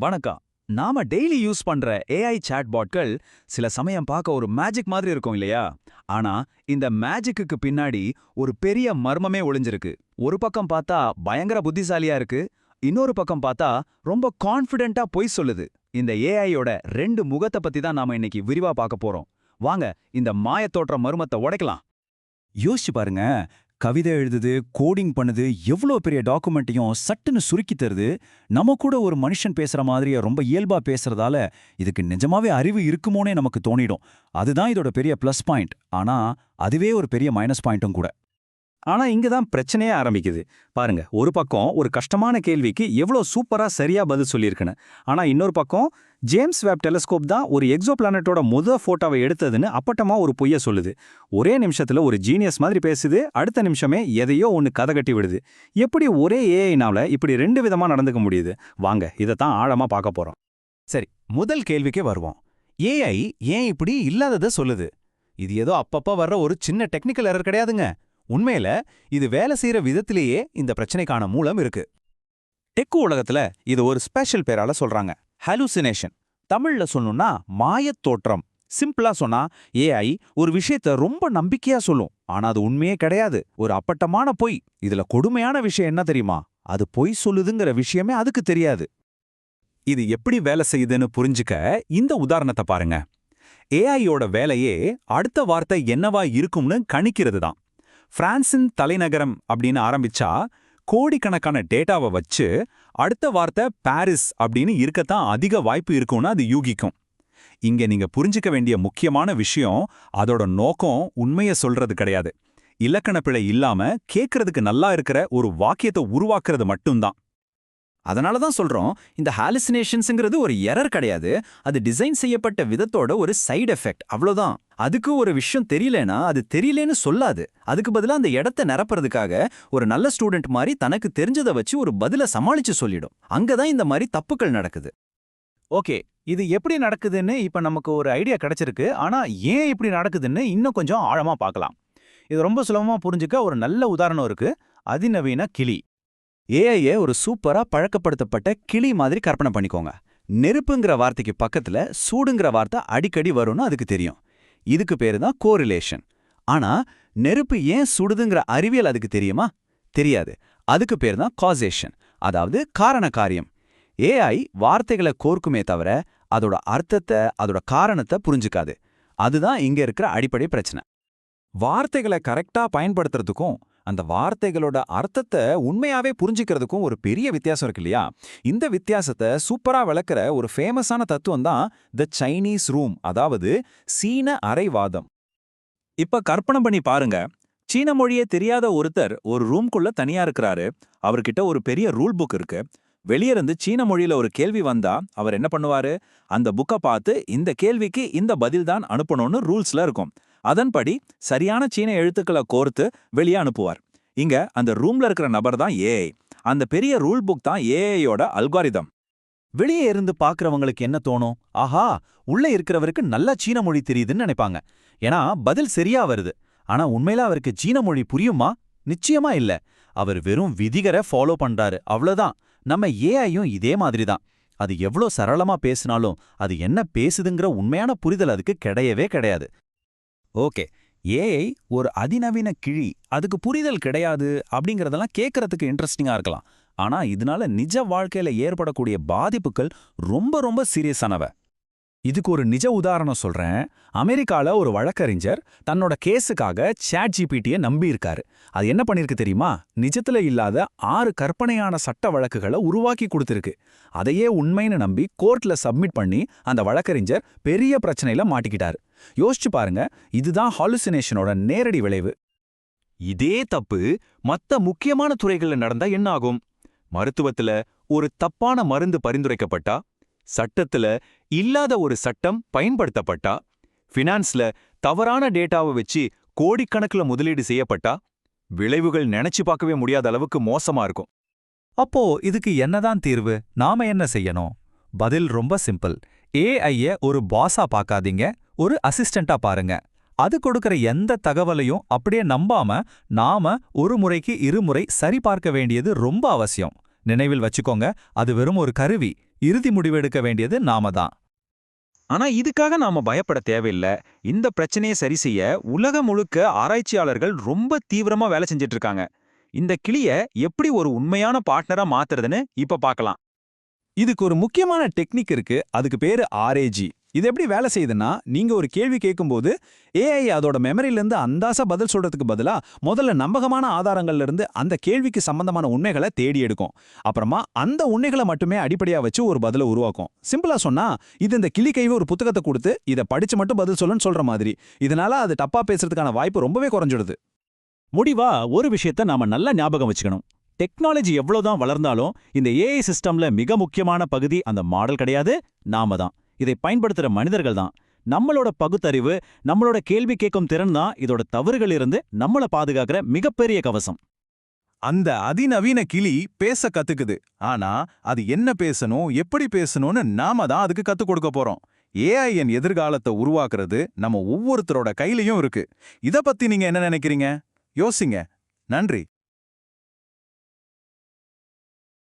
வணக்கம். நாம daily use பண்ற ஏஐ சாட்பாட்கள் சில சமயம் பார்க்க ஒரு மேஜிக் மாதிரி இருக்கும் இல்லையா? ஆனா இந்த மேஜிக்குக்கு பின்னாடி ஒரு பெரிய மர்மமே ஒளிஞ்சிருக்கு. ஒரு பக்கம் பார்த்தா பயங்கர புத்திசாலியா இருக்கு. இன்னொரு பக்கம் பார்த்தா ரொம்ப கான்ஃபிடென்ட்டா பொய் சொல்லுது. இந்த ஏஐயோட ரெண்டு முகத்தை பத்தி தான் நாம இன்னைக்கு விரிவா பார்க்க போறோம். வாங்க இந்த மாயத்தோற்ற மர்மத்தை உடைக்கலாம். யோசிச்சு பாருங்க. கவிதை எழுதுது கோடிங் பண்ணுது எவ்வளோ பெரிய டாக்குமெண்ட்டையும் சட்டுன்னு சுருக்கி தருது. நம்ம கூட ஒரு மனுஷன் பேசுற மாதிரியே ரொம்ப இயல்பா பேசுறதால இதுக்கு நிஜமாவே அறிவு இருக்குமோனே நமக்கு தோணிடும். அதுதான் இதோட பெரிய ப்ளஸ் பாயிண்ட் ஆனா அதுவே ஒரு பெரிய மைனஸ் பாயிண்ட்டும் கூட. ஆனா இங்க தான் பிரச்சனையே ஆரம்பிக்குது. பாருங்க ஒரு பக்கம் ஒரு கஷ்டமான கேள்விக்கு எவ்வளோ சூப்பரா சரியா பதில் சொல்லியிருக்குன்னு. ஆனா இன்னொரு பக்கம் ஜேம்ஸ் வேப் டெலஸ்கோப் தான் ஒரு எக்ஸோ பிளானட்டோட முத போட்டோவை எடுத்ததுன்னு அப்பட்டமா ஒரு பொய்ய சொல்லுது. ஒரே நிமிஷத்துல ஒரு ஜீனியஸ் மாதிரி பேசுது அடுத்த நிமிஷமே எதையோ ஒன்னு கதை கட்டி விடுது. எப்படி ஒரே ஏஐனால இப்படி ரெண்டு விதமா நடந்துக்க முடியுது? வாங்க இதைத்தான் ஆழமா பார்க்க போறோம். சரி முதல் கேள்விக்கே வருவோம். ஏஐ ஏன் இப்படி இல்லாததை சொல்லுது? இது ஏதோ அப்பப்ப வர்ற ஒரு சின்ன டெக்னிக்கல் எரர் கிடையாதுங்க. உண்மையில இது வேலை செய்யற விதத்திலேயே இந்த பிரச்சனைக்கான மூலம் இருக்கு. டெக்கு உலகத்துல இது ஒரு ஸ்பெஷல் பேரால சொல்றாங்க. ஹாலுசினேஷன் தமிழ்ல சொல்லணும்னா மாயத் தோற்றம். சிம்பிளா சொன்னா ஏஐ ஒரு விஷயத்த ரொம்ப நம்பிக்கையா சொல்லும். ஆனா அது உண்மையே கிடையாது. ஒரு அப்பட்டமான பொய். இதுல கொடுமையான விஷயம் என்ன தெரியுமா? அது பொய் சொல்லுதுங்கிற விஷயமே அதுக்கு தெரியாது. இது எப்படி வேலை செய்யுதுன்னு புரிஞ்சுக்க இந்த உதாரணத்தை பாருங்க. ஏஐயோட வேலையே அடுத்த வார்த்தை என்னவா இருக்கும்னு கணிக்கிறது தான் பிரான்சின் தலைநகரம் அப்படின்னு ஆரம்பிச்சா கோடிக்கணக்கான டேட்டாவை வச்சு அடுத்த வார்த்தை பாரிஸ் அப்படின்னு இருக்கத்தான் அதிக வாய்ப்பு இருக்கும்னு அது யூகிக்கும். இங்க நீங்க புரிஞ்சுக்க வேண்டிய முக்கியமான விஷயம் அதோட நோக்கம் உண்மைய சொல்றது கிடையாது. இலக்கண பிழை இல்லாம கேட்கறதுக்கு நல்லா இருக்கிற ஒரு வாக்கியத்தை உருவாக்குறது மட்டும்தான். அதனால தான் சொல்றோம் இந்த ஹாலுசினேஷன்ஸுங்கிறது ஒரு எரர் கிடையாது. அது டிசைன் செய்யப்பட்ட விதத்தோட ஒரு சைடு எஃபெக்ட் அவ்வளோதான் அதுக்கு ஒரு விஷயம் தெரியலனா அது தெரியலேன்னு சொல்லாது. அதுக்கு பதிலா அந்த இடத்த நிரப்புறதுக்காக ஒரு நல்ல ஸ்டூடெண்ட் மாதிரி தனக்கு தெரிஞ்சதை வச்சு ஒரு பதில சமாளிச்சு சொல்லிடும். அங்கதான் இந்த மாதிரி தப்புக்கள் நடக்குது. ஓகே இது எப்படி நடக்குதுன்னு இப்ப நமக்கு ஒரு ஐடியா கிடைச்சிருக்கு. ஆனா ஏன் இப்படி நடக்குதுன்னு இன்னும் கொஞ்சம் ஆழமா பார்க்கலாம். இது ரொம்ப சுலபமா புரிஞ்சுக்க ஒரு நல்ல உதாரணம் இருக்கு. அதிநவீன கிளி. ஏஐய ஒரு சூப்பரா பழக்கப்படுத்தப்பட்ட கிளி மாதிரி கற்பனை பண்ணிக்கோங்க. நெருப்புங்கிற வார்த்தைக்கு பக்கத்துல சூடுங்கிற வார்த்தை அடிக்கடி வரும்னு அதுக்கு தெரியும். இதுக்கு பேரு தான் கோரிலேஷன் ஆனா நெருப்பு ஏன் சுடுதுங்கிற அறிவியல் அதுக்கு தெரியுமா? தெரியாது. அதுக்கு பேர் தான் காசேஷன் அதாவது காரண காரியம். ஏஐ வார்த்தைகளை கோர்க்குமே தவிர அதோட அர்த்தத்தை அதோட காரணத்தை புரிஞ்சுக்காது. அதுதான் இங்க இருக்கிற அடிப்படை பிரச்சனை. வார்த்தைகளை கரெக்டா பயன்படுத்துறதுக்கும் அந்த வார்த்தைகளோட அர்த்தத்தை உண்மையாவே புரிஞ்சுக்கிறதுக்கும் ஒரு பெரிய வித்தியாசம் இருக்கு இல்லையா? இந்த வித்தியாசத்தை சூப்பரா விளக்குற ஒரு ஃபேமஸான தத்துவம் தான் த சைனீஸ் ரூம் அதாவது சீன அரைவாதம். இப்ப கற்பனை பண்ணி பாருங்க. சீன மொழியே தெரியாத ஒருத்தர் ஒரு ரூம்குள்ள தனியா இருக்கிறாரு. அவர்கிட்ட ஒரு பெரிய ரூல் புக் இருக்கு. வெளியே இருந்து சீன மொழியில ஒரு கேள்வி வந்தா அவர் என்ன பண்ணுவாரு? அந்த புக்கை பார்த்து இந்த கேள்விக்கு இந்த பதில் தான் அனுப்பணும்னு ரூல்ஸ்ல இருக்கும். அதன்படி சரியான சீன எழுத்துக்களை கோர்த்து வெளியே அனுப்புவார். இங்க அந்த ரூம்ல இருக்கிற நபர் தான் ஏஐ அந்த பெரிய ரூல் புக் தான் ஏஐயோட அல்காரிதம் வெளியே இருந்து பாக்குறவங்களுக்கு என்ன தோணும்? ஆஹா உள்ள இருக்கிறவருக்கு நல்லா சீன மொழி தெரியுதுன்னு நினைப்பாங்க. ஏன்னா பதில் சரியா வருது. ஆனா உண்மையில அவருக்கு சீன மொழி புரியுமா? நிச்சயமா இல்ல. அவர் வெறும் விதிகரை ஃபாலோ பண்றாரு. அவ்வளவுதான். நம்ம ஏஐயும் இதே மாதிரி தான். அது எவ்வளோ சரளமா பேசினாலும் அது என்ன பேசுதுங்கிற உண்மையான புரிதல் அதுக்கு கிடையவே கிடையாது. ஓகே. ஏஐ ஒரு அதிநவீன கிழி அதுக்கு புரிதல் கிடையாது அப்படிங்கறதெல்லாம் கேட்கறதுக்கு இன்ட்ரெஸ்டிங்கா இருக்கலாம். ஆனா இதனால நிஜ வாழ்க்கையில ஏற்படக்கூடிய பாதிப்புகள் ரொம்ப ரொம்ப சீரியஸானவ இதுக்கு ஒரு நிஜ உதாரணம் சொல்றேன். அமெரிக்கால ஒரு வழக்கறிஞர் தன்னோட கேஸுக்காக சேட் ஜிபிடியை நம்பி இருக்காரு அது என்ன பண்ணிருக்கு தெரியுமா? நிஜத்துல இல்லாத ஆறு கற்பனையான சட்ட வழக்குகளை உருவாக்கி கொடுத்திருக்கு. அதையே உண்மைன்னு நம்பி கோர்ட்ல சப்மிட் பண்ணி அந்த வழக்கறிஞர் பெரிய பிரச்சனையில் மாட்டிக்கிட்டாரு. யோசிச்சு பாருங்க இதுதான் ஹாலுசினேஷனோட நேரடி விளைவு. இதே தப்பு மத்த முக்கியமான துறைகள்ல நடந்தா என்ன ஆகும்? மருத்துவத்துல ஒரு தப்பான மருந்து பரிந்துரைக்கப்பட்டா சட்டத்துல இல்லாத ஒரு சட்டம் பயன்படுத்தப்பட்டா ஃபினான்ஸ்ல தவறான டேட்டாவை வச்சு கோடிக்கணக்குல முதலீடு செய்யப்பட்டா விளைவுகள் நினைச்சு பார்க்கவே முடியாத அளவுக்கு மோசமா இருக்கும். அப்போ இதுக்கு என்னதான் தீர்வு? நாம என்ன செய்யணும்? பதில் ரொம்ப சிம்பிள். ஏஐய ஒரு பாஸா பார்க்காதீங்க. ஒரு அசிஸ்டண்டா பாருங்க. அது கொடுக்கற எந்த தகவலையும் அப்படியே நம்பாம நாம ஒரு முறைக்கு இருமுறை சரிபார்க்க வேண்டியது ரொம்ப அவசியம். நினைவில் வச்சுக்கோங்க அது வெறும் ஒரு கருவி. இறுதி முடிவெடுக்க வேண்டியது நாம தான். ஆனா இதுக்காக நாம பயப்பட தேவையில்ல. இந்த பிரச்சனையை சரி செய்ய உலகம் முழுக்க ஆராய்ச்சியாளர்கள் ரொம்ப தீவிரமா வேலை செஞ்சுட்டு இருக்காங்க. இந்த கிளிய எப்படி ஒரு உண்மையான பார்ட்னரா மாத்துறதுன்னு இப்ப பார்க்கலாம். இதுக்கு ஒரு முக்கியமான டெக்னிக் இருக்கு. அதுக்கு பேரு ஆர்ஏஜி. இது எப்படி வேலை செய்யுதுன்னா நீங்க ஒரு கேள்வி கேட்கும்போது ஏஐ அதோட மெமரியில இருந்து அந்தாசா பதில் சொல்றதுக்கு பதிலா முதல்ல நம்பகமான ஆதாரங்கள்ல இருந்து அந்த கேள்விக்கு சம்பந்தமான உண்மைகளை தேடி எடுக்கும். அப்புறமா அந்த உண்மைகளை மட்டுமே அடிப்படையா வச்சு ஒரு பதிலை உருவாக்கும். சிம்பிளா சொன்னா இது இந்த கிளிக்கைவு ஒரு புத்தகத்தை கொடுத்து இதை படிச்சு மட்டும் பதில் சொல்லுன்னு சொல்ற மாதிரி. இதனால அது தப்பா பேசுறதுக்கான வாய்ப்பு ரொம்பவே குறைஞ்சிடுது. முடிவா ஒரு விஷயத்த நாம நல்லா ஞாபகம் வச்சுக்கணும். டெக்னாலஜி எவ்வளவுதான் வளர்ந்தாலும் இந்த ஏஐ சிஸ்டம்ல மிக முக்கியமான பகுதி அந்த மாடல் கிடையாது நாம தான். இதை பயன்படுத்துற மனிதர்கள் தான். நம்மளோட பகுத்தறிவு நம்மளோட கேள்வி கேட்கும் திறன் தான் இதோட தவறுகள் இருந்து நம்மள பாதுகாக்கிற மிகப்பெரிய கவசம். அந்த அதிநவீன கிளி பேச கத்துக்குது. ஆனா அது என்ன பேசணும் எப்படி பேசணும்னு நாம தான் அதுக்கு கத்துக் கொடுக்க போறோம். ஏஐ என் எதிர்காலத்தை உருவாக்குறது நம்ம ஒவ்வொருத்தரோட கையிலயும் இருக்கு. இத பத்தி நீங்க என்ன நினைக்கிறீங்க? யோசிங்க. நன்றி.